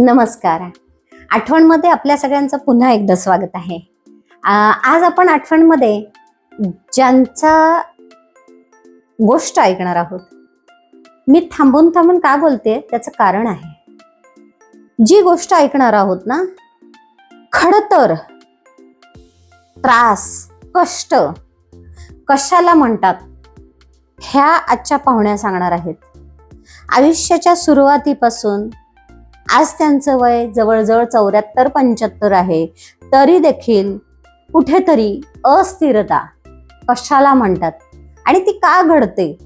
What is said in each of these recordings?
नमस्कार. आठवणमध्ये आपल्या सगळ्यांचं पुन्हा एकदा स्वागत आहे. आज आपण आठवणमध्ये ज्यांचा गोष्ट ऐकणार आहोत. मी थांबून थांबून का बोलते? त्याचं कारण आहे. जी गोष्ट ऐकणार आहोत ना खडतर त्रास कष्ट कशाला म्हणतात? ह्या आजच्या पाहुण्या सांगणार आहेत. आयुष्याच्या सुरुवातीपासून आज त्यांचं वय जवळजवळ चौऱ्याहत्तर पंच्याहत्तर आहे. तरी देखील कुठेतरी अस्थिरता कशाला म्हणतात? आणि ती का घडते?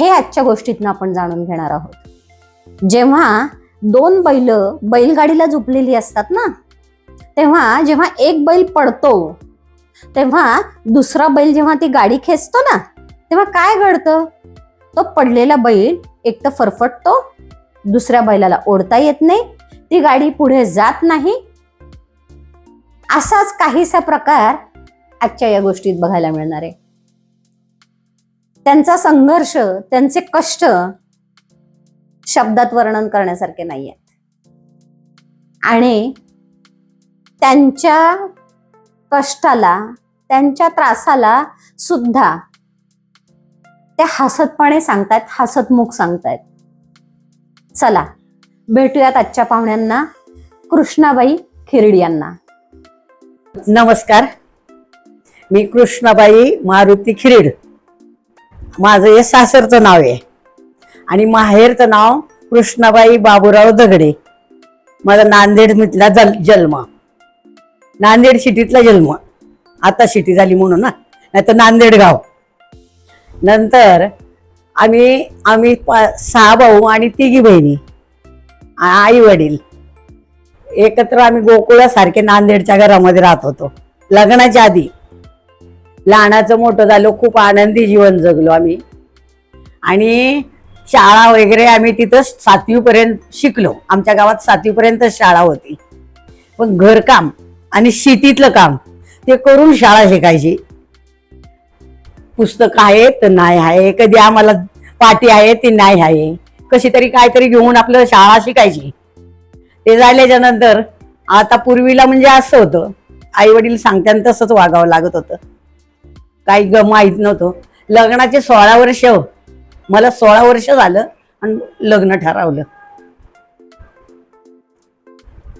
हे आजच्या गोष्टीतनं आपण जाणून घेणार आहोत. जेव्हा दोन बैल बैलगाडीला झोपलेली असतात ना तेव्हा जेव्हा एक बैल पडतो तेव्हा दुसरा बैल जेव्हा ती गाडी खेचतो ना तेव्हा काय घडतं? तो पडलेला बैल एक तर फरफटतो दुसऱ्या बैलाला ओढता येत नाही. ती गाडी पुढे जात नाही. असाच काहीसा प्रकार आजच्या या गोष्टीत बघायला मिळणार आहे. त्यांचा संघर्ष त्यांचे कष्ट शब्दात वर्णन करण्यासारखे नाही आहेत. आणि त्यांच्या कष्टाला त्यांच्या त्रासाला सुद्धा ते हसतपणे सांगतायत हसतमुख सांगतायत. चला भेटूयात आजच्या पाहुण्यांना कृष्णाबाई खिरडी यांना. नमस्कार मी कृष्णाबाई मारुती खिरीड. माझं हे सासरचं नाव आहे. आणि माहेरचं नाव कृष्णाबाई बाबूराव दगडे. माझा नांदेड मिथला जल जन्म. नांदेड सिटीतला जन्म. आता सिटी झाली म्हणून ना. नाही तर नांदेड गाव. नंतर आम्ही आम्ही पा सहा भाऊ आणि तिघी बहिणी आई वडील. एकत्र आम्ही गोकुळासारखे नांदेडच्या घरामध्ये राहत होतो. लग्नाच्या आधी. लहानाचं मोठं झालो खूप आनंदी जीवन जगलो आम्ही. आणि शाळा वगैरे आम्ही तिथं सातवीपर्यंत शिकलो. आमच्या गावात सातवीपर्यंत शाळा होती. पण घरकाम आणि शेतीतलं काम ते करून शाळा शिकायची. पुस्तक आहे तर नाही आहे कधी आम्हाला पाटी आहे ती नाही आहे. कशी तरी काहीतरी घेऊन आपलं शाळा शिकायची. ते झाल्याच्यानंतर आता पूर्वीला म्हणजे असं होतं आई वडील सांगत्यान तसंच वागावं लागत होतं. काही ग माहीत नव्हतं. लग्नाचे सोळा वर्ष हो. मला सोळा वर्ष झालं आणि लग्न ठरवलं.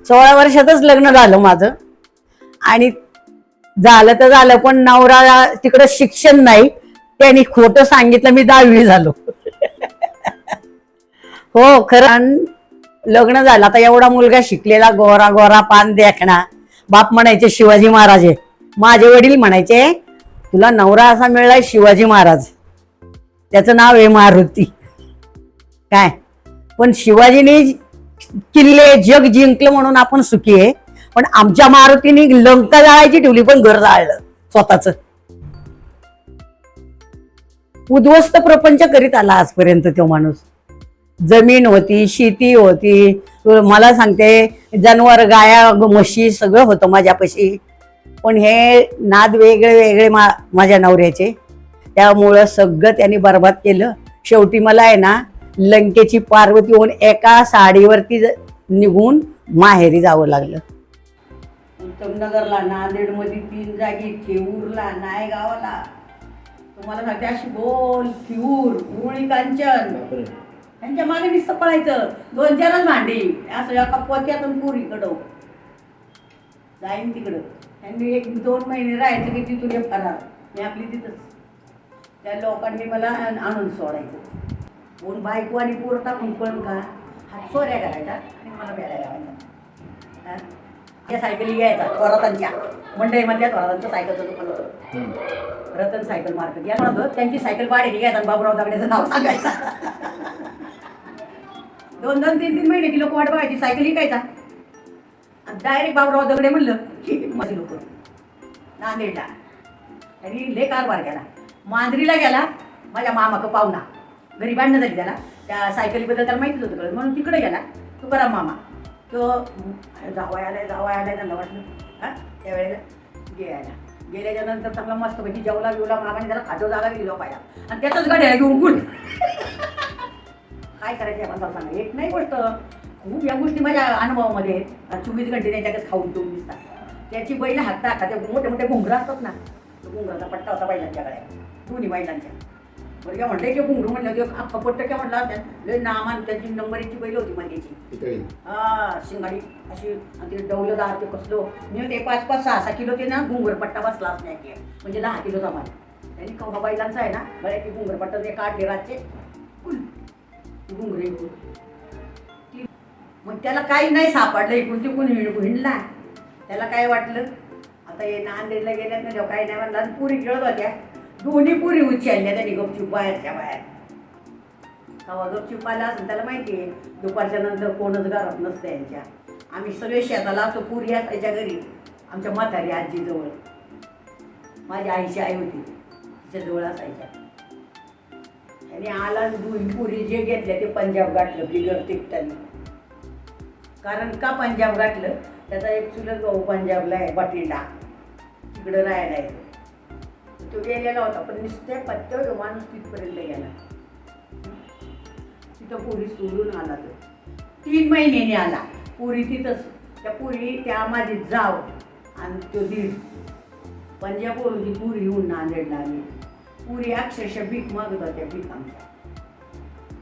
सोळा वर्षातच लग्न झालं माझं. आणि झालं तर झालं पण नवरा तिकडं शिक्षण नाही. त्यांनी खोटं सांगितलं मी दहावी झालो. हो खरं. लग्न झालं. आता एवढा मुलगा शिकलेला गोरा गोरा पान देखणा. बाप म्हणायचे शिवाजी महाराज माझे वडील म्हणायचे तुला नवरा असा मिळालाय शिवाजी महाराज. त्याचं नाव आहे मारुती. काय? पण शिवाजीने किल्ले जग जिंकलं म्हणून आपण सुखी आहे. पण आमच्या मारुतीने लंका जाळायची ठेवली पण घर जाळलं स्वतःच. उद्ध्वस्त प्रपंच करीत आला आजपर्यंत तो माणूस. जमीन होती शेती होती. मला सांगते जनावर गाया म्हशी सगळं होतं माझ्यापाशी. पण हे नाद वेगळे वेगळे मा माझ्या नवऱ्याचे. त्यामुळं सगळं त्यांनी बर्बाद केलं. शेवटी मला आहे ना लंकेची पार्वती होऊन एका साडीवरती ज- निघून माहेरी जावं लागलं. उत्तमनगरला नांदेडमध्ये तीन जागी थेऊरला नायगावाला. तुम्हाला सांगते अशी गोल थिऊर उळी कांचन. त्यांच्या मागे नुसतं पळायचं दोन चारच भांडी. असं एका पोत्यातून पुरी कडव जाईन तिकडं. त्यांनी एक दोन महिने राहायचं की तिथून एक फरार. मी आपली तिथंच. त्या लोकांनी मला आण- आणून सोडायचं. कोण बायको आणि पोर टाकून पण का? हात चोऱ्या करायच्या आणि मला बेड्या लावायच्या त्या सायकली घ्यायचा थोरातांच्या. मंडईमधल्या थोरातांच्या सायकलचं दुकान होतं. Ratan cycle market. या म्हणत त्यांची सायकल भाड्याने घ्यायचा आणि बाबूराव दगड्याचं नाव सांगायचं. दोन दोन तीन तीन महिने ती लोक वाट बघायची सायकल विकायचा. डायरेक्ट बाबूराव दगडे म्हणलं की माझे लोक. नांदेडला. आणि लय कारभार गेला मांजरीला गेला माझ्या मामाक पाहुणा. घरी भांडणं झाली त्याला. त्या सायकलीबद्दल त्याला माहितीच होतं म्हणून तिकडे गेला तुकाराम मामा. तो जावाय आलाय जावाय आलाय त्यांना वाटलं हां त्यावेळेला गेला. गेल्याच्यानंतर चांगला मस्त पैकी जेवला बिवला मागाने त्याला खाजो जागा गेलो पाहिजे आणि त्यातच गाड्याला घेऊन गुण काय करायचं आपण सांगा? एक नाही गोष्ट. खूप या गोष्टी माझ्या अनुभवामध्ये चोवीस घंटे त्यांच्याकडे खाऊन पिऊन दिसतात. त्याची बैल हात टाका ते मोठे मोठे घुंगरं असतात ना तो घुंगराचा पट्टा होता बैलांच्याकडे दोन्ही बैलांच्या. काय म्हणलं की घुंगरू म्हणलं की अख्खा पट्ट काय म्हणला लय नामान त्याची नंबरीची बैल होती माझ्याची पितळी हा शिंगाडी अशी आणि ते डवलं दहा ते कसलो. मी ते पाच पाच सहा सहा किलो ते ना घुंगर पट्टा बसला असण्या की म्हणजे दहा किलोचा माल. त्यांनी कवा बैलांचा आहे ना बऱ्या की घुंगर पट्टा ते काढले रातचे. कुल घुंगरे. ती- मग त्याला काही नाही सापडलं इकडून तिकडून हिंड हिंडला. त्याला काय वाटलं? आता हे नांदेडला गेल्यात ना काही नाही म्हणलं. पुरी खेळत होत्या. दोन्ही पुरी उचलल्या त्यांनी गपचूप बाहेरच्या बाहेर. तेव्हा गपचूप आला असेल त्याला माहिती आहे दुपारच्या नंतर कोणच घरात नसतं यांच्या. आम्ही सगळे शेताला असतो पुरी असायच्या घरी. आमच्या म्हातारी आजीजवळ माझी आईची आई होती तिच्याजवळ असायच्या. आणि आला दोन पुरी जे घेतल्या ते पंजाब गाठलं बिगर तिकटाने कारण का पंजाब गाठलं? त्याचा एक चुलत भाऊ पंजाबला आहे बटिंडा तिकडं राहायला येतो. तो गेलेला होता पण नुसत्या पत्त्यावर माणूस तिथपर्यंत गेला तिथं पुरी सोडून आला तो. तीन महिन्याने आला. पुरी तिथंच. त्या पुरी त्या माझी जाव आणि तो दीड. पंजाबवरून ती पुरी येऊन नांदेडला आली पुरी अक्षरशः भीक मागत होत्या भीक आमच्या.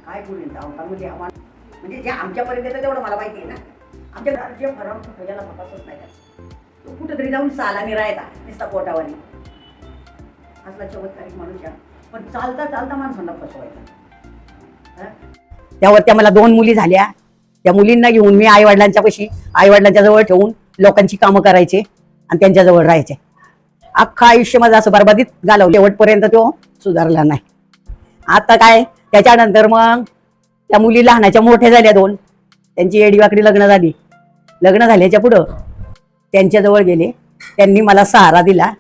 काय पुरी म्हणजे आम्हाला म्हणजे जे आमच्यापर्यंत येतं तेवढं मला माहिती आहे ना. आमच्या घरात जे फरक कुठं याला तपासच नाही त्याचा. तो कुठंतरी जाऊन सालानी राहायचा नुसता पोटावानी असला चमत्कारिक माणूस आहे. पण चालता चालता माणसांना फसवायचा. त्यावर त्या मला दोन मुली झाल्या. त्या मुलींना घेऊन मी आई वडिलांच्या पशी आई वडिलांच्या जवळ ठेवून लोकांची कामं करायचे आणि त्यांच्या जवळ राहायचे. अख्खा आयुष्य माझं असं बरबादीत घालवलं. शेवटपर्यंत तो सुधारला नाही. आता काय? त्याच्यानंतर मग त्या मुली लहानाच्या मोठ्या झाल्या दोन. त्यांची एडीवाकडी लग्न झाली. लग्न झाल्याच्या पुढं त्यांच्याजवळ गेले. त्यांनी मला सहारा दिला.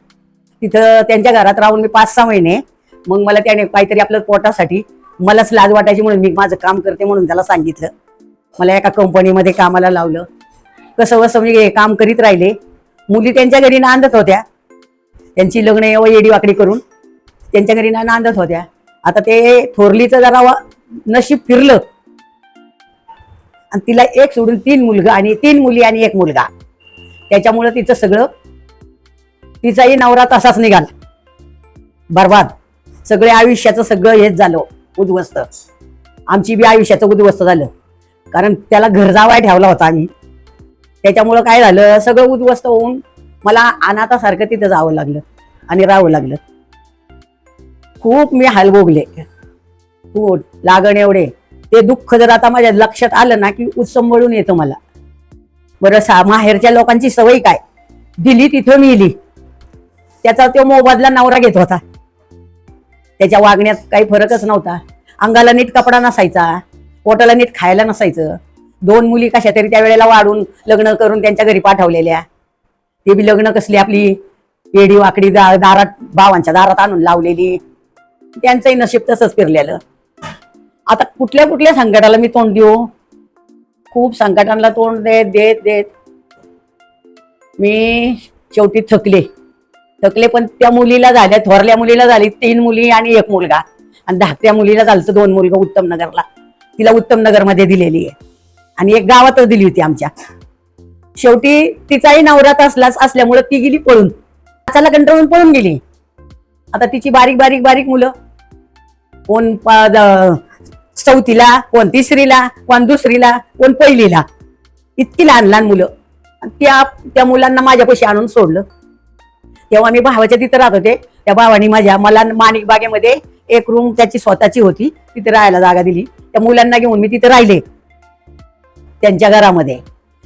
तिथं त्यांच्या घरात राहून मी पाच सहा महिने. मग मला त्याने काहीतरी आपल्या पोटासाठी मलाच लाज वाटायची म्हणून मी माझं काम करते म्हणून त्याला सांगितलं. मला एका कंपनीमध्ये कामाला लावलं. कसं कसं म्हणजे हे काम करीत राहिले. मुली त्यांच्या घरी नांदत होत्या. त्यांची लग्न एवढं येडीवाकडी करून. त्यांच्या घरी ना नांदत होत्या. आता ते थोरलीचं जरा वा- नशीब फिरलं. आणि तिला एक सोडून तीन मुलगा आणि तीन मुली आणि एक मुलगा. त्याच्यामुळं तिचं सगळं तिचाही नवरा तसाच निघाला. बरबाद. सगळे आयुष्याचं सगळं हेच झालं उद्ध्वस्त. आमची बी आयुष्याचं उद्ध्वस्त झालं. कारण त्याला घरजावाय ठेवला होता आम्ही. त्याच्यामुळं काय झालं सगळं उद्ध्वस्त होऊन मला अनाथासारखं तिथं जावं लागलं आणि राहावं लागलं. खूप मी हाल भोगले खूप लागण एवढे. ते दुःख जर आता माझ्या लक्षात आलं ना की उत्संबळून येतं मला. बरं सा माहेरच्या लोकांची सवय काय? दिली तिथं मिली त्याचा तो मोबदला नवरा घेत होता. त्याच्या वागण्यात काही फरकच नव्हता. अंगाला नीट कपडा नसायचा पोटाला नीट खायला नसायचं. दोन मुली कशा तरी त्या वेळेला वाढून लग्न करून त्यांच्या घरी पाठवलेल्या. ते बी लग्न कसली आपली येडी वाकडी दा- दारात भावांच्या दारात आणून लावलेली. त्यांचंही नशीब तसंच फिरलेलं. आता कुठल्या कुठल्या संकटाला मी तोंड देऊ? खूप संकटांना तोंड देत देत देत. मी शेवटी थकले. थकले पण त्या मुलीला झाल्या. थोरल्या मुलीला झाली तीन मुली आणि एक मुलगा. आणि धाकट्या मुलीला झालं दोन मुलगा उत्तम नगरला तिला उत्तम नगरमध्ये दिलेली आहे. आणि एक गावातच दिली होती आमच्या. शेवटी तिचाही नवरात असलाच असल्यामुळं ती गेली पळून. त्याला कंटाळून पळून गेली. आता तिची बारीक बारीक बारीक मुलं. कोण चौथीला कोण तिसरीला कोण दुसरीला कोण पहिलीला. इतकी लहान लहान मुलं. त्या त्या मुलांना माझ्यापाशी आणून सोडलं. तेव्हा मी भावाच्या तिथं राहत होते. त्या भावाने माझ्या मला माणिक बागेमध्ये एक रूम त्याची स्वतःची होती. तिथे राहायला जागा दिली. त्या मुलांना घेऊन मी तिथे राहिले. त्यांच्या घरामध्ये.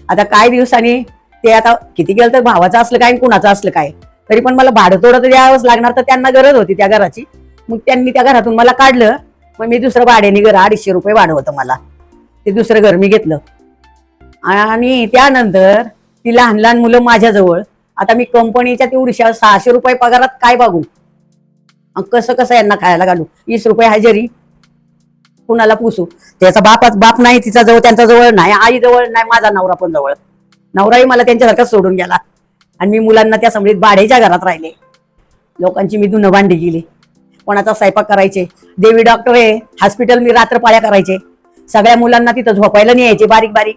आता काय दिवसांनी ते आता किती गेलं तर भावाचं असलं काय आणि कुणाचं असलं काय? तरी पण मला भाडं थोडं तर द्यावंच लागणार तर त्यांना गरज होती त्या घराची. मग त्यांनी त्या घरातून मला काढलं. मग मी दुसरं भाड्याने घर अडीचशे रुपये भाडं होतं मला. ते दुसरं घर मी घेतलं. आणि त्यानंतर ती लहान लहान मुलं माझ्याजवळ आता मी कंपनीच्या तेवढीशा सहाशे रुपये पगारात काय बघू? कसं कसं यांना खायला घालू? वीस रुपये हजेरी कुणाला पुसू? त्याचा बापच बाप नाही तिचा जवळ त्यांचा जवळ नाही आई जवळ नाही माझा नवरा पण जवळ. नवराही मला त्यांच्यासारखाच सोडून गेला. आणि मी मुलांना त्या समरीत भाड्याच्या घरात राहिले. लोकांची मी धुनं भांडी गेली कोणाचा स्वयंपाक करायचे. देवी डॉक्टर आहे. हॉस्पिटल मी रात्रपाळ्या करायचे. सगळ्या मुलांना तिथं झोपायला न्यायचे बारीक बारीक.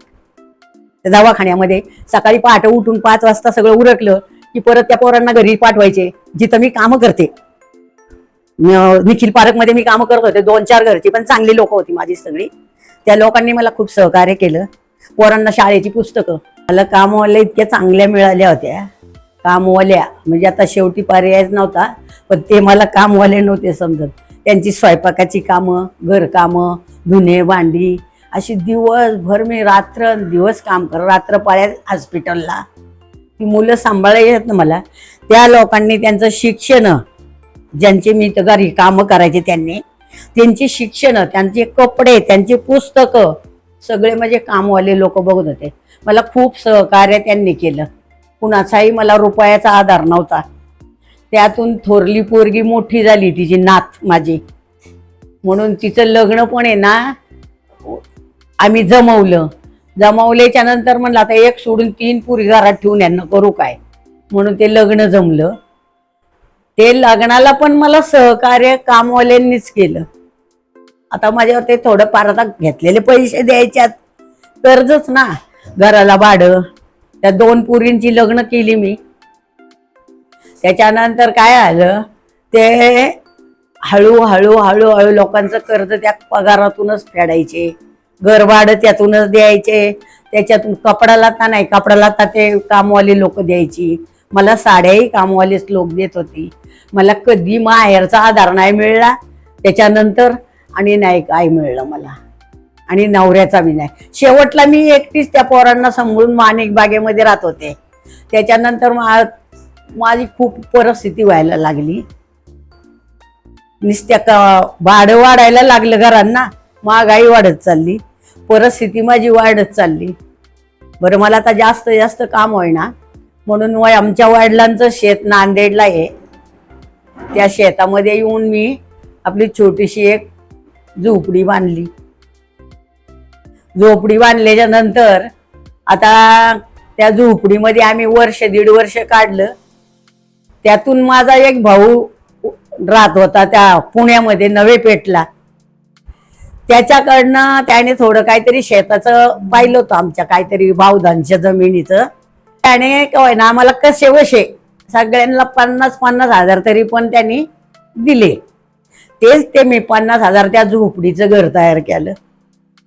त्या दवाखान्यामध्ये. सकाळी पहाटे उठून पाच वाजता सगळं उरकलं की परत त्या पोरांना घरी पाठवायचे जिथं मी कामं करते. निखिल पार्कमध्ये मी कामं करत होते दोन चार घरची पण चांगली लोक होती माझी सगळी. त्या लोकांनी मला खूप सहकार्य केलं. पोरांना शाळेची पुस्तकं. मला कामवाल्या इतक्या चांगल्या मिळाल्या होत्या. कामवाल्या म्हणजे आता शेवटी पर्यायच नव्हता पण ते मला कामवाले नव्हते समजत. त्यांची स्वयंपाकाची कामं घरकामं धुणे भांडी अशी दिवसभर मी रात्र दिवस काम कर रात्र पाळ्या हॉस्पिटलला ती मुलं सांभाळायला येत ना मला. त्या लोकांनी त्यांचं शिक्षण ज्यांचे मी तर घरी कामं करायचे त्यांनी त्यांची शिक्षण त्यांचे कपडे त्यांची पुस्तकं सगळे माझे कामवाले लोक बघत होते. मला खूप सहकार्य त्यांनी केलं. कुणाचाही मला रुपयाचा आधार नव्हता. त्यातून थोरली पोरगी मोठी झाली तिची नात माझी. म्हणून तिचं लग्न पण आहे ना आम्ही जमवलं. जमवल्याच्या नंतर म्हणलं आता एक सोडून तीन पुरी घरात ठेवून यांना करू काय? म्हणून ते लग्न जमलं. ते लग्नाला पण मला सहकार्य कामवाल्यांनीच केलं. आता माझ्यावर ते थोडंफार आता घेतलेले पैसे द्यायच्यात. कर्जच ना घराला भाडं. त्या दोन पुरींची लग्न केली मी. त्याच्यानंतर काय आलं ते हळूहळू हळूहळू लोकांचं कर्ज त्या पगारातूनच फेडायचे. घर भाडं त्यातूनच द्यायचे. त्याच्यातून कपडा लाता नाही कपडा लाता ते कामवाली लोक द्यायची. मला साड्याही कामवालेच लोक देत होती. मला कधी माहेरचा आधार नाही मिळला. त्याच्यानंतर आणि नाही काय मिळलं मला. आणि नवऱ्याचा बी नाही. शेवटला मी एकटीच त्या पोरांना सांभाळून माणिक बागेमध्ये राहत होते. त्याच्यानंतर मा- माझी खूप परिस्थिती व्हायला लागली. नुसत्या का भाडं वाढायला लागलं घरांना. महागाई वाढत चालली परिस्थिती माझी वाढत चालली. बरं मला आता जास्त जास्त काम होईना. म्हणून वय आमच्या वडिलांचं शेत नांदेडला आहे. त्या शेतामध्ये येऊन मी आपली छोटीशी एक झोपडी बांधली. झोपडी बांधल्याच्या नंतर आता त्या झोपडीमध्ये आम्ही वर्ष दीड वर्ष काढलं. त्यातून माझा एक भाऊ राहत होता त्या पुण्यामध्ये नवे पेटला त्याच्याकडनं त्याने थोडं काहीतरी शेताचं पाहिलं होतं आमच्या काहीतरी भावधानच्या जमिनीचं. त्याने काय ना आम्हाला कसे वशे सगळ्यांना पन्नास पन्नास हजार तरी पण त्यांनी दिले. तेच ते मी पन्नास हजार त्या झोपडीचं घर तयार केलं.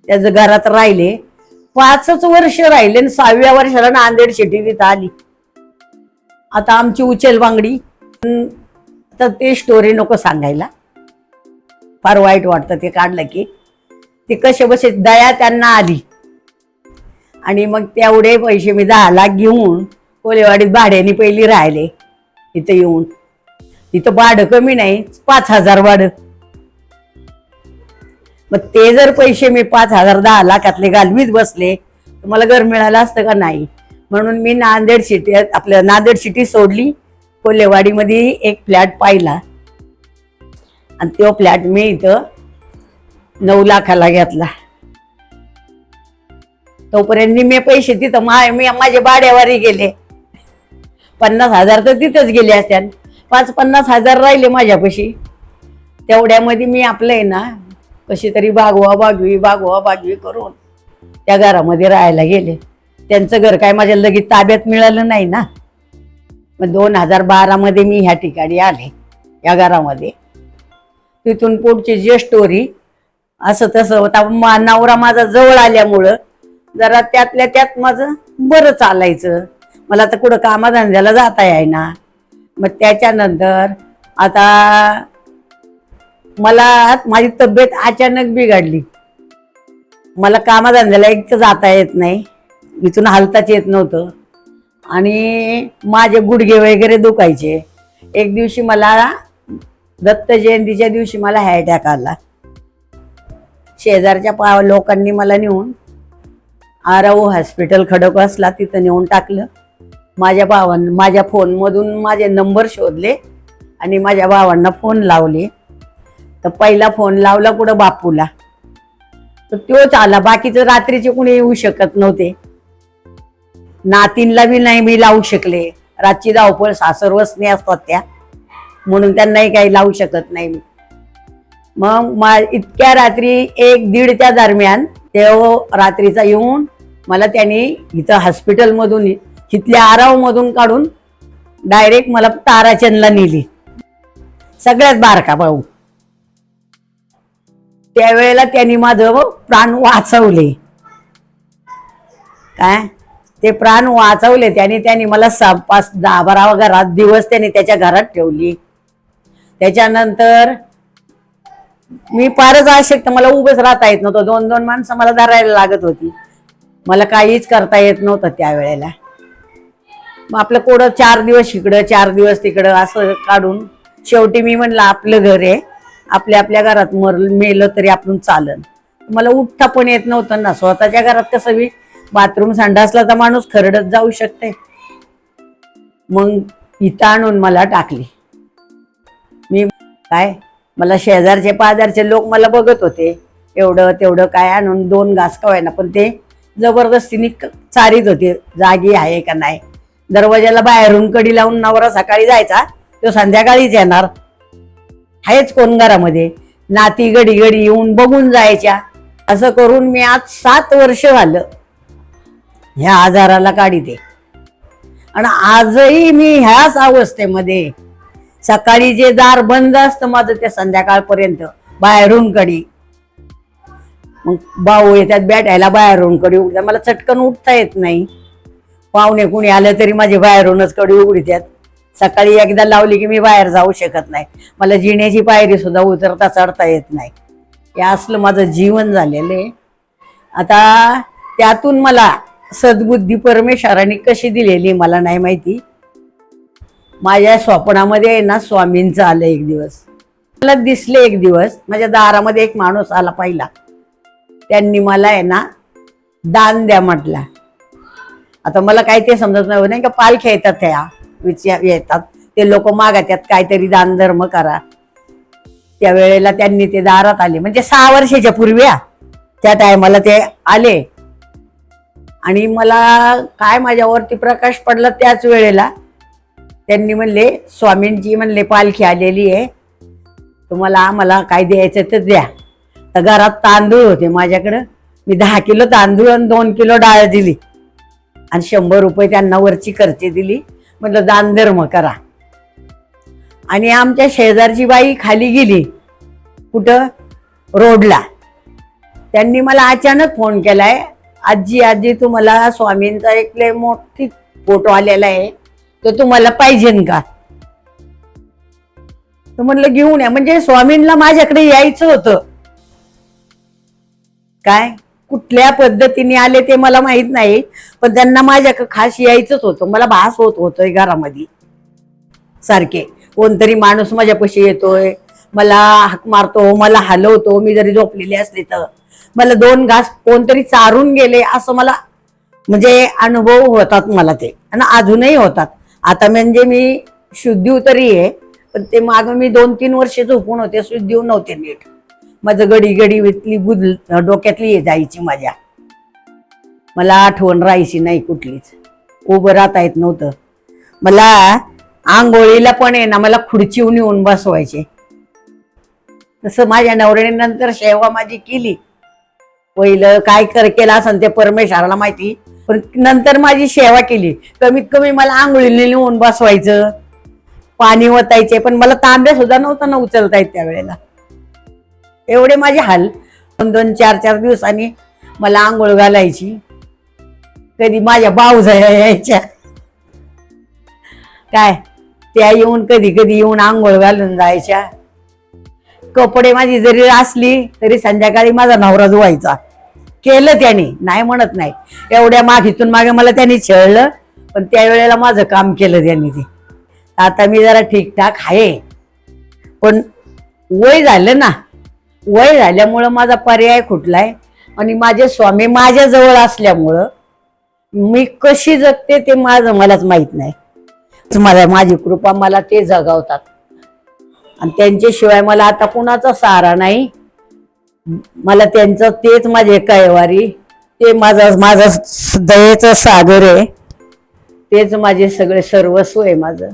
त्याचं घरात राहिले. पाचच वर्ष राहिले आणि सहाव्या वर्षाला नांदेड शेती तिथं आली. आता आमची उचल बांगडी. तर ते स्टोरी नको सांगायला. फार वाईट वाटतं ते काढलं की. ते कसे बसे दया त्यांना आली. आणि मग तेवढे पैसे मी दहा लाख घेऊन कोलेवाडीत भाड्याने पहिली राहिले. इथं येऊन. तिथं भाडं कमी नाही पाच हजार भाडं. मग ते जर पैसे मी पाच हजार दहा लाखातले घालवीत बसले तर मला घर मिळालं असतं का नाही? म्हणून मी नांदेड सिटी आपल्या नांदेड सिटी सोडली. कोल्हेवाडीमध्ये एक फ्लॅट पाहिला. आणि तो फ्लॅट मी इथं नऊ लाखाला घेतला. तोपर्यंत निम्मे पैसे तिथं मा मी माझे भाड्यावारी गेले. पन्नास हजार तर तिथंच गेले असत्या पाच पन्नास हजार राहिले माझ्यापाशी. तेवढ्यामध्ये मी आपलं आहे ना कशी तरी बागवा बागवी बागवा बागवी करून त्या घरामध्ये राहायला गेले. त्यांचं घर काय माझ्या लगेच ताब्यात मिळालं नाही ना. मग दोन हजार बारामध्ये मी ह्या ठिकाणी आले या घरामध्ये. तिथून पुढची जी स्टोरी असं तसं होता. मा- नवरा माझा जवळ आल्यामुळं जरा त्यातल्या त्यात माझं बरं चालायचं. मला तर कुठं कामाधंद्याला जाता यायना. मग त्याच्यानंतर आता मला माझी तब्येत अचानक बिघडली. मला कामाधंद्याला एक तर जाता येत नाही. इथून हालताच येत नव्हतं. आणि माझे गुडघे वगैरे दुखायचे. एक दिवशी मला दत्त जयंतीच्या दिवशी मला हॅटॅक आला. शेजारच्या पा लोकांनी मला नेऊन आराऊ हॉस्पिटल खडकवासला तिथं नेऊन टाकलं. माझ्या भावां माझ्या फोनमधून माझे नंबर शोधले आणि माझ्या भावांना फोन लावले. तर पहिला फोन लावला कुठं? बापूला. तर तोच आला. बाकीचं रात्रीचे कुणी येऊ शकत नव्हते. नातींला बी नाही मी लावू शकले. रातची धावपळ सासर वसने असतात त्या. म्हणून त्यांनाही काही लावू शकत नाही मी. मग मा इतक्या रात्री एक दीडच्या दरम्यान तेव्हा हो रात्रीचा येऊन मला त्यांनी इथं हॉस्पिटलमधून इथल्या आरावमधून काढून डायरेक्ट मला ताराचंदला नेली. सगळ्यात बारका भाऊ. त्यावेळेला त्यांनी माझं हो प्राण वाचवले. काय? ते प्राण वाचवले. त्याने त्यांनी मला सा पाच दहा बारा घरात दिवस त्यांनी त्याच्या घरात ठेवली. त्याच्यानंतर मी फारच अशक्त मला उभंच राहता येत नव्हतं. दोन दोन माणसं मला धरायला लागत होती. मला काहीच करता येत नव्हतं त्यावेळेला. मग आपलं कोडं चार दिवस इकडं चार दिवस तिकडं असं काढून शेवटी मी म्हणलं आपलं घर आहे. आपल्या आपल्या घरात मर मेलं तरी आपण चालन. मला उठता पण येत नव्हतं ना. स्वतःच्या घरात कसं मी बाथरूम संडासला तर माणूस खरडत जाऊ शकते. मग इथं आणून मला टाकली. मी काय मला शेजारचे पाजारचे लोक मला बघत होते. एवढं तेवढं काय आणून दोन घास कवायना पण ते जबरदस्तीने चारीत होते जागी आहे का नाही. दरवाजाला बाहेरून कडी लावून नवरा सकाळी जायचा तो संध्याकाळीच येणार. आहेच कोण घरामध्ये? नाती गडी गडी येऊन बघून जायच्या. असं करून मी आज सात वर्ष झालं. ह्या आजाराला काढीते आणि आजही मी ह्याच अवस्थेमध्ये सकाळी जे दार बंद असतं माझं ते संध्याकाळपर्यंत बाहेरून कडी. मग भाऊ येतात बॅटायला बाहेरून कडी उघडतात. मला चटकन उठता येत नाही. पाहुणे कुणी आलं तरी माझे बाहेरूनच कडी उघडतात. सकाळी एकदा लावली की मी बाहेर जाऊ शकत नाही. मला जिण्याची पायरी सुद्धा उतरता चढता येत नाही. हे असलं माझं जीवन झालेलं आहे. आता त्यातून मला सद्बुद्धी परमेश्वराने कशी दिलेली मला नाही माहिती. माझ्या स्वप्नामध्ये आहे ना स्वामींचं आलं एक दिवस. मला दिसले एक दिवस. माझ्या दारामध्ये एक माणूस आला पहिला. त्यांनी मला आहे ना दान द्या म्हटला. आता मला काही ते समजत नाही. नाही का पालख्या येतात त्या. विचार येतात. ते लोक मागतात काहीतरी दान धर्म करा. त्या वेळेला त्यांनी ते दारात आले. म्हणजे सहा वर्षाच्या पूर्वी त्या टायमाला ते आले. आणि मला काय माझ्यावरती प्रकाश पडला त्याच वेळेला त्यांनी म्हणले स्वामींची म्हणले पालखी आलेली आहे. तुम्हाला आम्हाला काय द्यायचं तर द्या. तर घरात तांदूळ होते माझ्याकडं. मी दहा किलो तांदूळ आणि दोन किलो डाळ दिली. आणि शंभर रुपये त्यांना वरची खर्ची दिली. म्हटलं दान धर्म करा. आणि आमच्या शेजारची बाई खाली गेली. कुठं? रोडला. त्यांनी मला अचानक फोन केलाय आजी आजी तुम्हाला स्वामींचा एक लय मोठी फोटो आलेला आहे. तो तुम्हाला पाहिजे का? तर म्हणलं घेऊन या. म्हणजे स्वामींना माझ्याकडे यायचं होतं. काय? कुठल्या पद्धतीने आले ते मला माहीत नाही पण त्यांना माझ्याकडे खास यायचंच होतं. मला भास होत होतोय घरामध्ये. सारखे. कोणतरी माणूस माझ्यापाशी येतोय. मला हाक मारतो मला हलवतो. मी जरी झोपलेली असली तर. मला दोन घास कोणतरी चारून गेले असं मला म्हणजे अनुभव होतात मला ते. आणि अजूनही होतात. आता म्हणजे मी शुद्धी तरी आहे पण ते माग मी दोन तीन वर्ष झोपून होते शुद्धी नव्हते नीट. माझं गडी गडी वितली बुद डोक्यातली ये जायची माझ्या. मला आठवण राहायची नाही कुठलीच. उभं राहता येत नव्हतं. मला आंघोळीला पण आहे ना मला खुर्चीहून येऊन बसवायचे. तसं माझ्या नवऱ्याने नंतर सेवा माझी केली. पहिलं काय कर केला असं ते परमेश्वराला माहिती. पण नंतर माझी सेवा केली. कमीत कमी मला आंघोळीला लिहून बसवायचं. पाणी ओतायचे पण मला तांब्या सुद्धा नव्हता ना उचलता येत त्यावेळेला. एवढे माझे हाल. दोन दोन चार चार दिवसांनी मला आंघोळ घालायची. कधी माझ्या भाऊजाया यायच्या. काय? त्या येऊन कधी कधी येऊन आंघोळ घालून जायच्या. कपडे माझी जरी असली तरी संध्याकाळी माझा नवरा धुवायचा. केलं त्याने. नाही म्हणत नाही. एवढ्या मागीतून मागे मला त्यांनी छळलं पण त्यावेळेला माझं काम केलं त्यांनी ते. आता मी जरा ठीकठाक आहे. पण वय झालं ना वय झाल्यामुळं माझा पर्याय खुटलाय आणि माझे स्वामी माझ्याजवळ असल्यामुळं मी कशी जगते ते माझं मलाच माहीत नाही. मला माझी कृपा मला ते जगावतात. आणि त्यांच्याशिवाय मला आता कुणाचा सहारा नाही. मला त्यांचं तेच माझे कायवारी ते माझं माझं दयेचं सागर आहे. तेच माझे सगळे सर्वस्व आहे माझं.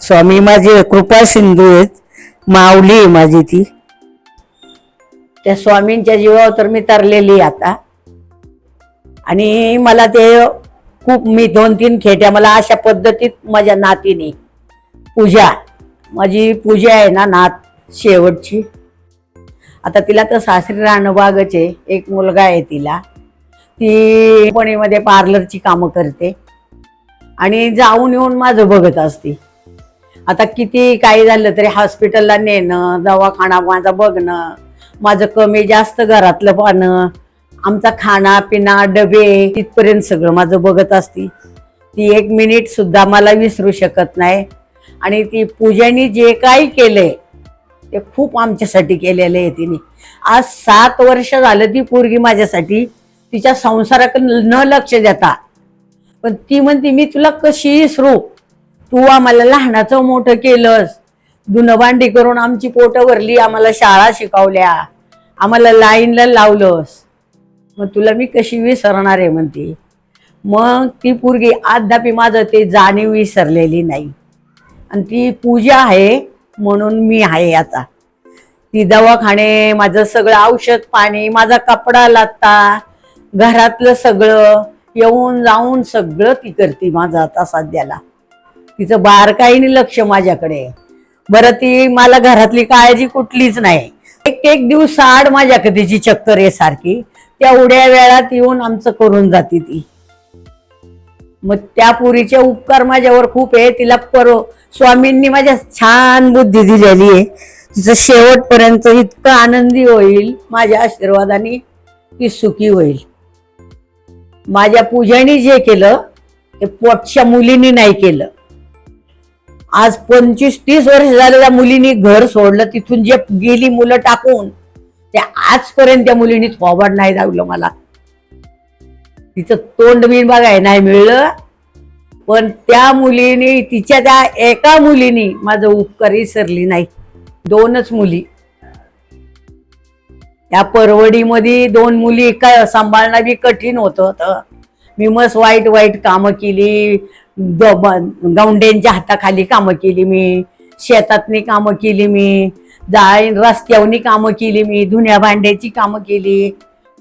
स्वामी माझे कृपा सिंधू आहेत. माऊली आहे माझी ती. त्या स्वामींच्या जीवावर तर मी तरलेली आहे आता. आणि मला ते खूप मी दोन तीन खेट्या मला अशा पद्धतीत माझ्या नातीने पूजा माझी पूजा आहे ना नात शेवटची. आता तिला तर सासरी राहणं बागच आहे एक मुलगा आहे तिला. ती पुणेमध्ये पार्लरची कामं करते. आणि जाऊन येऊन माझं बघत असते. आता किती काही झालं तरी हॉस्पिटलला नेणं दवाखाना माझा बघणं माझं कमी जास्त घरातलं पाहणं आमचा खाना पिना डबे तिथपर्यंत सगळं माझं बघत असती. ती एक मिनिट सुद्धा मला विसरू शकत नाही. आणि ती पूजानी जे काही केलंय ते खूप आमच्यासाठी केलेलं आहे तिने. आज सात वर्ष झालं ती पोरगी माझ्यासाठी. तिच्या संसाराकडे न लक्ष देता. पण ती म्हणते मी तुला कशी विसरू? तू आम्हाला लहानाचं मोठं केलंस. धुणभांडी करून आमची पोटं भरली आम्हाला शाळा शिकवल्या. आम्हाला लाईनला लावलंस. मग तुला मी कशी विसरणार आहे? म्हणते. मग ती पोरगी अद्यापी माझं ते जाणीव विसरलेली नाही. आणि ती पूजा आहे म्हणून मी आहे आता. ती दवाखाने माझं सगळं औषध पाणी माझा कपडा लाता घरातलं सगळं येऊन जाऊन सगळं ती करते माझं आता सध्याला. तिचं बारकाईने लक्ष माझ्याकडे. बरं ती मला घरातली काळजी कुठलीच नाही. एक एक दिवस आड माझ्याकडे तिची चक्कर आहे सारखी. तेवढ्या वेळात येऊन आमचं करून जाते ती. मग त्या पुरीचे उपकार माझ्यावर खूप आहे. तिला पर स्वामींनी माझ्या छान बुद्धी दिलेली आहे. तिचं शेवटपर्यंत इतकं आनंदी होईल माझ्या आशीर्वादाने ती सुखी होईल. माझ्या पूजाने जे केलं ते पोटच्या मुलींनी नाही केलं. आज पंचवीस तीस वर्ष झालेल्या मुलींनी घर सोडलं तिथून जे गेली मुलं टाकून ते आजपर्यंत त्या मुलींनी थोबाड नाही दावलं मला. तिचं तोंड मी बघाय नाही मिळलं. पण त्या मुलीने तिच्या त्या एका मुलीने माझं उपकार विसरली नाही. दोनच मुली. त्या परवडीमध्ये दोन मुली काय सांभाळणं बी कठीण होत होतं. मी मस्त वाईट वाईट कामं केली. द- गौंड्यांच्या हाताखाली कामं केली मी. शेतातनी कामं केली मी. जाईन रस्त्यावनी कामं केली मी. धुण्या भांड्याची कामं केली.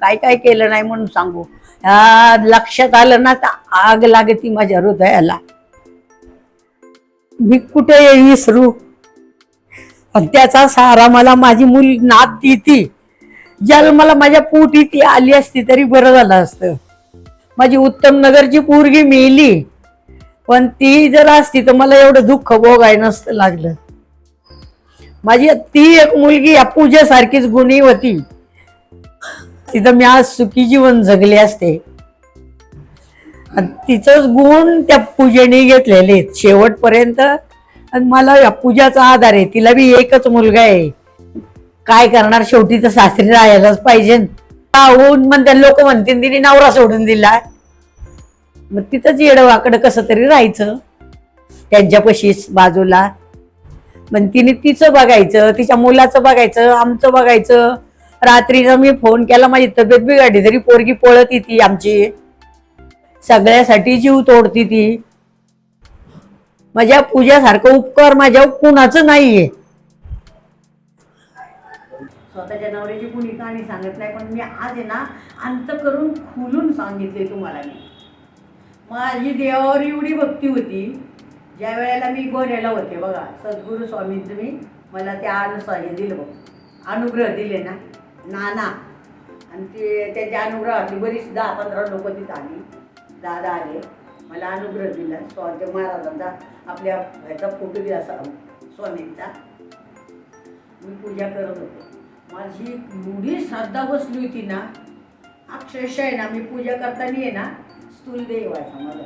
काय काय केलं नाही म्हणून सांगू. लक्षात आलं ना तर आग लागती माझ्या हृदयाला. मी कुठे विसरू? पण त्याचा सहारा मला माझी मुल नात देती. मला माझ्या पोटी ती आली असती तरी बरं झालं असतं. माझी उत्तम नगरची पोरगी मेली. पण ती जर असती तर मला एवढं दुःख भोगाय नसतं लागलं. माझी ती एक मुलगी या पूजेसारखीच गुणी होती. तिथं मी आज सुखी जीवन जगले असते. तिचंच गुण त्या पूजेने घेतलेले शेवटपर्यंत आणि मला या पूजाचा आधार आहे. तिला बी एकच मुलगा आहे. काय करणार? शेवटी तर सासरी राहायलाच पाहिजे. होऊन म्हणते लोक म्हणतील तिने नवरा सोडून दिला. मग तिथंच येडवाकडं कसं तरी राहायचं. त्यांच्यापाशीच बाजूला. मग तिने तिचं बघायचं तिच्या मुलाचं बघायचं आमचं बघायचं. रात्रीनं मी फोन केला माझी तब्येत बिघडली तरी पोरगी पळत ती आमची. सगळ्यासाठी जीव तोडती ती. माझ्या पूजासारखं उपकार माझ्या कुणाच नाहीये. स्वतःच्या नवऱ्याची कुणी कहाणी सांगत नाही पण मी आज आहे ना अंत करून खुलून सांगितले तुम्हाला मी. माझी देवावर एवढी भक्ती होती ज्या वेळेला मी गोऱ्याला होते बघा सद्गुरू स्वामींचं मी मला ते अनुसार दिलं बघ अनुग्रह दिले ना. नाना. आणि ते त्याच्या अनुग्रहातली बरीच दहा पंधरा लोक तिथं आली. दादा आले. मला अनुग्रह दिला. स्वामी महाराजांचा आपल्या ह्याचा फोटो दिला स्वामींचा. मी पूजा करत होते. माझी एवढी श्रद्धा बसली होती ना अक्षरशः आहे ना मी पूजा करताना आहे ना स्थूल देव मला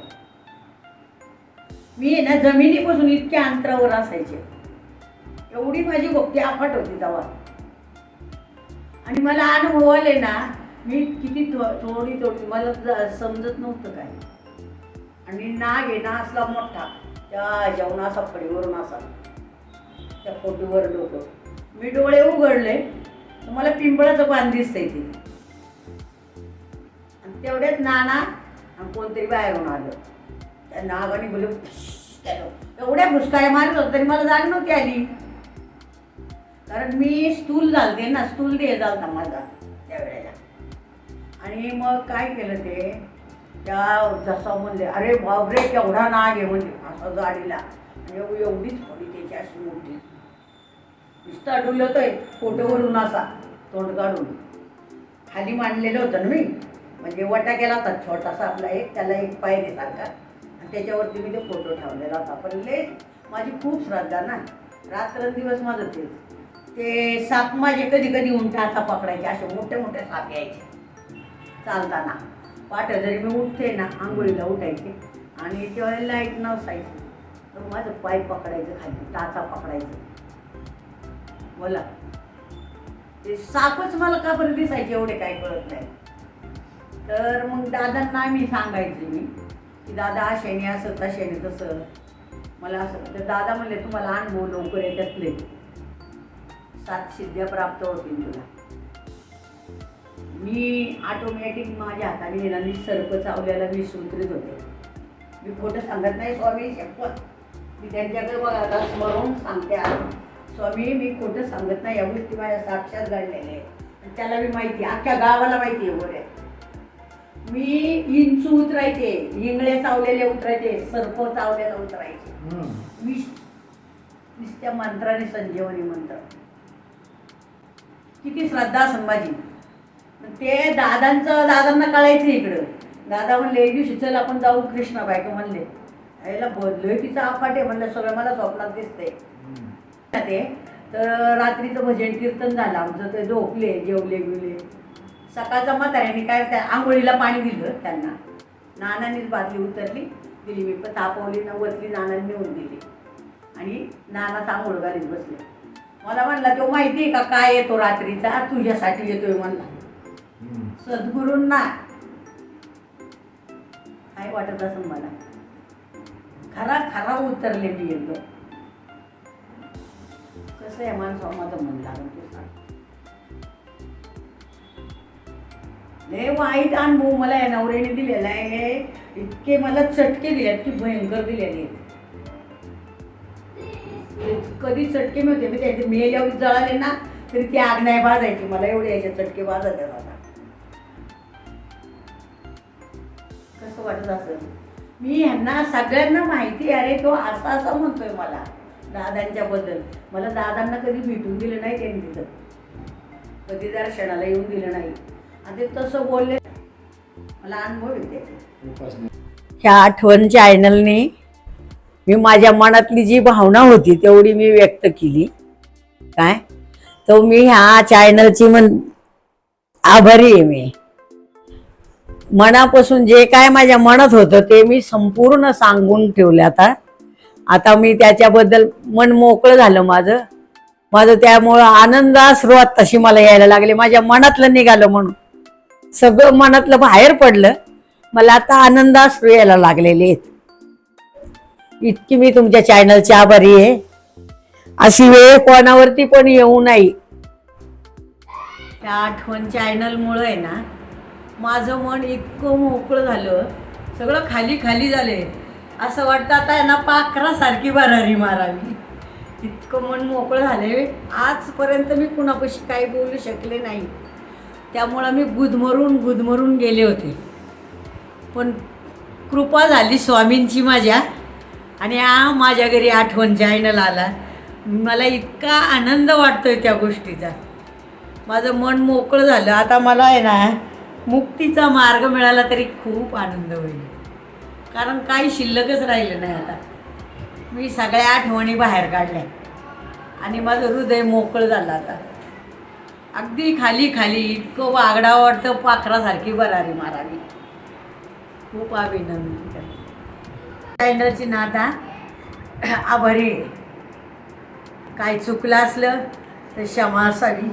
मी आहे ना जमिनीपासून इतक्या अंतरावर असायचे. एवढी माझी भक्ती आफाट होती तेव्हा. आणि मला अनुभव आले ना मी किती थो- थोडी थोडी मला ज- समजत नव्हतं काय आणि नाग आहे ना असला मोठा त्या जेवण असा फडीवरून असा त्या फोटोवर डोकं. मी डोळे उघडले तर मला पिंपळाचं पान दिसतंय ते. आणि तेवढ्यात नाना आणि कोणतरी बाहेरून आलं. त्या नागाने बोल एवढ्या भुसकाळ्या मारत होत तरी मला जाग नव्हती आली. कारण मी स्टूल झालते ना स्टूल दे झालता माझा त्यावेळेला आणि मग काय केलं ते त्या जसा म्हणले अरे बापरे केवढा नाग आहे म्हणजे असं गाडीला. म्हणजे एवढीच थोडी त्याची अशी मोठी. नुसता डुलतोय फोटोवरून असा तोंड काढून. खाली मांडलेलं होतं ना मी. म्हणजे वटा केला होता छोटासा आपला एक त्याला एक पायरीसारखा आणि त्याच्यावरती मी ते फोटो ठेवलेला होता. पण लय माझी खूप श्रद्धा ना. रात्रंदिवस माझं तेच. ते साप माझे कधी कधी उंट आता पकडायचे असे मोठे मोठे साप यायचे. चालताना. पाठ जरी मी उठते ना आंघोळीला उठायचे. आणि तेव्हा लाइट नसायची. तर माझं पाय पकडायचं खाली टाचा पकडायचं. बोला. ते सापच मला का बरं दिसायचे एवढे काय कळत नाही. तर मग दादांना मी सांगायचे मी की दादा अशाने असं तशाने तसं. मला असं तर दादा म्हणले तुम्हाला अनुभव लवकर येतातले सात सिद्ध्या प्राप्त होतील तुला. मी ऑटोमॅटिक माझ्या हाताने गेला मी सर्प चावल्याला मी सुधरीत होते. मी खोटं सांगत नाही स्वामी. शपथ. मी त्यांच्याकडे बघा स्मरून सांगते. स्वामी मी खोटं सांगत नाही या गोष्टी माझ्या साक्षात घडलेल्या आहेत. त्याला मी माहिती अख्ख्या गावाला माहिती आहे गोऱ्या मी इंचू उतरायचे इंगळे चावलेले उतरायचे सर्प चावलेला उतरायचे. मी नुसत्या मंत्राने संजीवनी मंत्र. किती श्रद्धा माझी ते दादांचं दादांना कळायचं इकडं. दादा म्हणले एक दिवशी चल आपण जाऊ कृष्णा बायको म्हणले. याला बदलोय तिचा आफाटे म्हणलं सगळं मला स्वप्नात दिसतंय. ते तर रात्रीचं भजन कीर्तन झालं आमचं ते झोपले जेवले बिवले. सकाळचा म्हाताऱ्याने काय त्या आंघोळीला पाणी दिलं त्यांना. नानांनीच बादली उतरली दिली मी पण तापवली न नानांनी नेऊन दिली. आणि नाना आंघोळ घालीत बसले. मला म्हणला तो माहिती आहे का काय येतो रात्रीचा? तुझ्यासाठी येतोय म्हणला. सद्गुरूंना काय वाटत असं मला? खरा खरा उतरले मी एकदम कसं आहे मन ते सांग. लय वाईट अनुभव मला या नवऱ्याने दिलेला आहे. इतके मला चटके दिले की भयंकर दिलेले आहेत. कधी चटके मिळते? मी त्याचे मेल्यावर जळाले ना तरी ती आग नाही भाजायची मला एवढे याचे चटके आहे मला कसं वाटत असेल? मी ह्यांना सगळ्यांना माहिती आहे, अरे तो असा असा म्हणतोय मला दादांच्या बद्दल. मला दादांना कधी भेटून दिलं नाही त्यांनी तिथं. कधी दर्शनाला येऊन दिलं नाही. आणि ते तसं बोलले. मला अनुभव त्याचे. ह्या आठवण चॅनलने मी माझ्या मनातली जी भावना होती तेवढी मी व्यक्त केली. काय? तर मी ह्या चॅनलची म्हण आभारी आहे मी. मनापासून जे काय माझ्या मनात होतं ते मी संपूर्ण सांगून ठेवलं आता. आता मी त्याच्याबद्दल मन मोकळं झालं माझं. माझं त्यामुळं आनंदाश्रुवात तशी मला यायला लागले. माझ्या मनातलं निघालं म्हणून. सगळं मनातलं बाहेर पडलं. मला आता आनंदाश्रू यायला लागलेले आहेत. इतकी मी तुमच्या चॅनलची आभारी आहे. अशी वेळ कोणावरती पण येऊ नाही त्या आठवण चॅनलमुळं आहे ना माझं मन इतकं मोकळं झालं सगळं खाली खाली झाले असं वाटतं आता आहे ना पाखरासारखी भरारी मारावी. इतकं मन मोकळं झाले आजपर्यंत मी कुणापाशी काही बोलू शकले नाही. त्यामुळं मी गुदमरून गुदमरून गेले होते. पण कृपा झाली स्वामींची माझ्या. आणि हा माझ्या घरी आठवण चॅनल आला. मला इतका आनंद वाटतो आहे त्या गोष्टीचा. माझं मन मोकळं झालं. आता मला आहे ना मुक्तीचा मार्ग मिळाला तरी खूप आनंद होईल. कारण काही शिल्लकच राहिलं नाही आता. मी सगळ्या आठवणी बाहेर काढल्या. आणि माझं हृदय मोकळं झालं आता. अगदी खाली खाली इतकं वागडा वाटतं पाखरासारखी बरारी मारावी. खूप अभिनंदन करते. चॅनलची नाता आभारी काय चुकलं असलं तर क्षमा असावी.